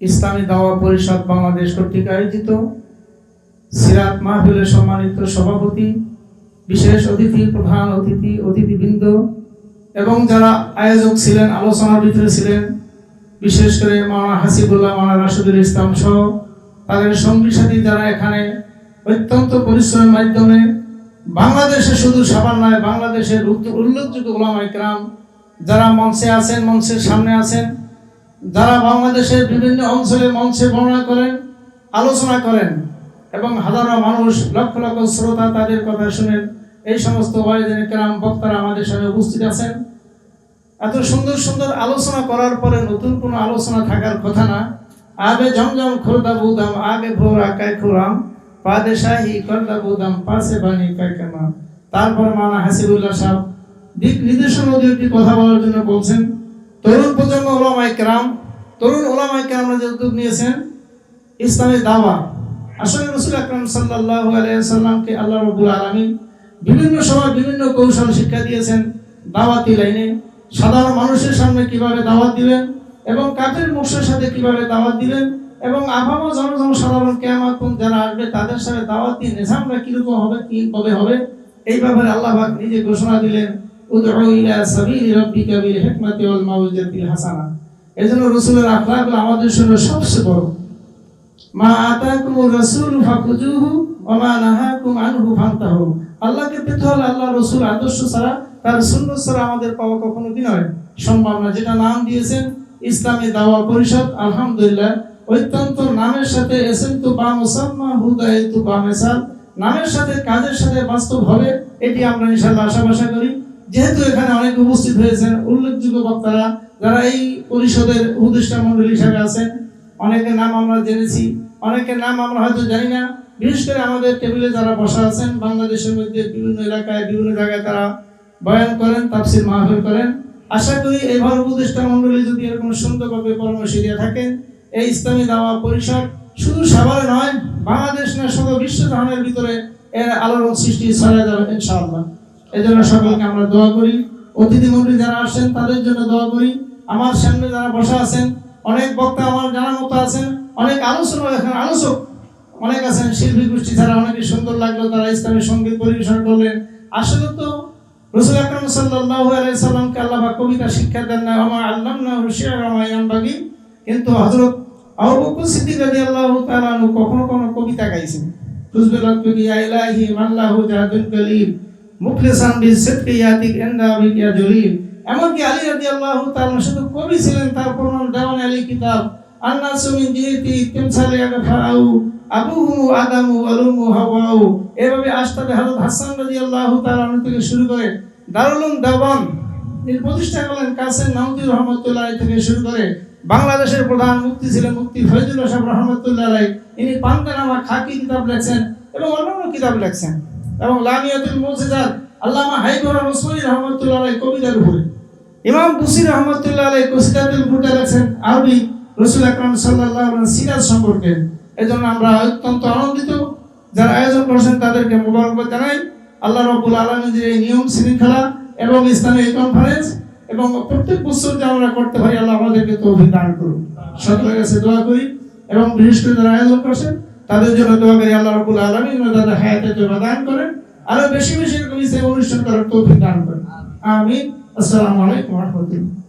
ইসলামী দাওয়া পরিষদ বাংলাদেশ কর্তৃক আয়োজিত সিরাত মাহফিলের সম্মানিত সভাপতি, বিশেষ অতিথি, প্রধান অতিথি, অতিথিবৃন্দ এবং যারা আয়োজক ছিলেন, আলোচনার ভিতরে ছিলেন, বিশেষ করে মাওলানা হাসিবুল্লাহ, মাওলানা রাশিদুল ইসলাম সহ তাদের সঙ্গী সাথী যারা এখানে অত্যন্ত পরিশ্রমের মাধ্যমে বাংলাদেশে শুধু সবার নয়, বাংলাদেশের উল্ল- উল্লেখযোগ্য ওলামাই গ্রাম যারা মঞ্চে আছেন, মঞ্চের সামনে আছেন যারা বাংলাদেশের বিভিন্ন অঞ্চলে মঞ্চে বর্ণনা করেন, আলোচনা করেন, এবং হাজারো মানুষ, লক্ষ লক্ষ শ্রোতা তাদের কথা শুনেন, এই সমস্ত ওয়াইদিন কেরাম বক্তারা আমাদের সামনে উপস্থিত আছেন। এত সুন্দর সুন্দর আলোচনা করার পরে নতুন কোনো আলোচনা থাকার কথা না। আবে ঝমঝম খুরদা বুদাম, আগে ভোর আকায় খুরাম পাদে শাহী করদা বুদাম, পাশে বাণী কাইকামা তারপর মানা হাসিবুল্লাহ সাহেব দিক নির্দেশনা দিয়ে একটি কথা বলার জন্য বলছেন তরুণ প্রজন্ম ওলামাই কেরাম, তরুণ ওলামাই কেরামরা যে উদ্যোগ নিয়েছেন, ইসলামের দাওয়া। আসলে রসুল আকরাম সাল্লাল্লাহু আলাইহি সাল্লামকে আল্লাহ রাব্বুল আলামিন বিভিন্ন সময় বিভিন্ন কৌশল শিক্ষা দিয়েছেন দাওয়াতি লাইনে। সাধারণ মানুষের সামনে কীভাবে দাওয়াত দিবেন এবং কাফের মুখের সাথে কীভাবে দাওয়াত দিবেন এবং আপামা জনজন সাধারণ কেয়ামত যারা আসবে, তাদের সাথে দাওয়াত দিয়ে নিজামটা কীরকম হবে, কি কবে হবে, এই ব্যাপারে আল্লাহ নিজে ঘোষণা দিলেন। উদউ ইলা সাবিলি রাব্বিকা বিল ওয়াল হাসানা। এজন্য রাসূলের আখলাক আমাদের জন্য সবচেয়ে বড়। মা আতাকুমুর রাসূল ফাকুজুহু ওয়া মা নাহাকুম আনহু ফান্তাহু। পেতে হলে আল্লাহ রসুল আদর্শ ছাড়া, তার ছাড়া আমাদের পাওয়া কখনো নয় সম্ভব না। যেটা নাম দিয়েছেন ইসলামী দাওয়া পরিষদ, আলহামদুলিল্লাহ। অত্যন্ত নামের সাথে এসেন তো হুদায় তো নামের সাথে, কাজের সাথে বাস্তব হবে, এটি আমরা ইনশাআল্লাহ আশা করি। যেহেতু এখানে অনেক উপস্থিত হয়েছেন, উল্লেখযোগ্য বক্তারা যারা এই পরিষদের উপদেষ্টা মন্ডলী হিসাবে আছেন, অনেকের নাম আমরা জেনেছি, অনেকের নাম আমরা হয়তো জানি না। বিশেষ করে আমাদের টেবিলে যারা বসা আছেন, বাংলাদেশের মধ্যে বিভিন্ন এলাকায়, বিভিন্ন জায়গায় তারা বয়ান করেন, তাফসির মাহফিল করেন। আশা করি এইভাবে উপদেষ্টা মন্ডলী যদি এরকম সুন্দরভাবে পরামর্শ দিয়ে থাকেন, এই ইসলামী দাওয়া পরিষদ শুধু সাভারে নয়, বাংলাদেশ না শুধু বিশ্ব জাহানের ভিতরে এর আলোড়ন সৃষ্টি ছড়া যাবে, ইনশাআল্লাহ। এই জন্য সকলকে আমরা দোয়া করি। অতিথি মন্ডলী যারা আসেন তাদের জন্য দোয়া করি। আমার সামনে যারা বসা আছেন, অনেক বক্তা আমার মতো আছেন, অনেক আলোচনা আলোচক অনেক আছেন, শিল্পী গোষ্ঠী ছাড়া অনেকে সুন্দর লাগল, তারা ইসলামের সংগীত পরিবেশন করলেন। আসলে তো রসুল আকরম সাল্লামকে আল্লাহ পাক কবিতা শিক্ষা দেন না আমা আল্লামনা হুশিয়ার আমা ইয়ানবাগি। কিন্তু হযরত আবু সিদ্দিক আনহু কখনো কোনো কবিতা গাইছেন। মাল্লাহু জাহাদুল কলিম। মুখলিসান বিসিদকি ইয়াতিক ইনদা বিকিয়া জলিল। এমনকি আলী রাদিয়াল্লাহু তাআলা শুধু কবি ছিলেন, তার প্রমাণ দেওয়ান আলী কিতাব। আন্নাসু মিন জিহিতি তিমসালে ফারাউ আবুহু আদামু আলুমু হাওয়াউ। এভাবে আস্তাদে হযরত হাসান রাদিয়াল্লাহু তাআলা থেকে শুরু করে দারুল উলুম দেওবান এর প্রতিষ্ঠা করলেন কাসেম নাউদ্দি রহমতুল্লাহ থেকে শুরু করে বাংলাদেশের প্রধান মুক্তি ছিলেন মুক্তি ফয়জুল্লাহ সাহেব রহমতুল্লাহ আলাই ইনি পান্তানামা খাকি কিতাব লেখছেন এবং অন্যান্য কিতাব লেখছেন। এবং লামিয়াতুল মুজিজাত আল্লামা হাইবুর রসুল রহমতুল্লাহ আলাই কবিতার উপরে। ইমাম বুসি রহমতুল্লাহ আলাই কসিদাতুল লেখছেন আরবি রসুল আকরাম সাল্লাল্লাহু আলাইহি সিরাজ সম্পর্কে। এজন্য আমরা অত্যন্ত আনন্দিত যারা আয়োজন করেছেন তাদেরকে মোবারকবাদ জানাই। আল্লাহ রাব্বুল আলামিনের এই নিয়ম শৃঙ্খলা এবং ইসলামী এই কনফারেন্স এবং প্রত্যেক বছর যে আমরা করতে পারি, আল্লাহ আমাদেরকে তৌফিক দান করুন। সকলের কাছে দোয়া করি এবং বিশেষ করে যারা আয়োজন করেছেন তাদের জন্য দোয়া করি আল্লাহ রাব্বুল আলামিন যেন তাদের হায়াতে জন্য দান করেন আরও বেশি বেশি এরকম ইসলামী অনুষ্ঠান তারা তৌফিক দান করেন। আমিন। আসসালামু আলাইকুম ওয়া রাহমাতুল্লাহ।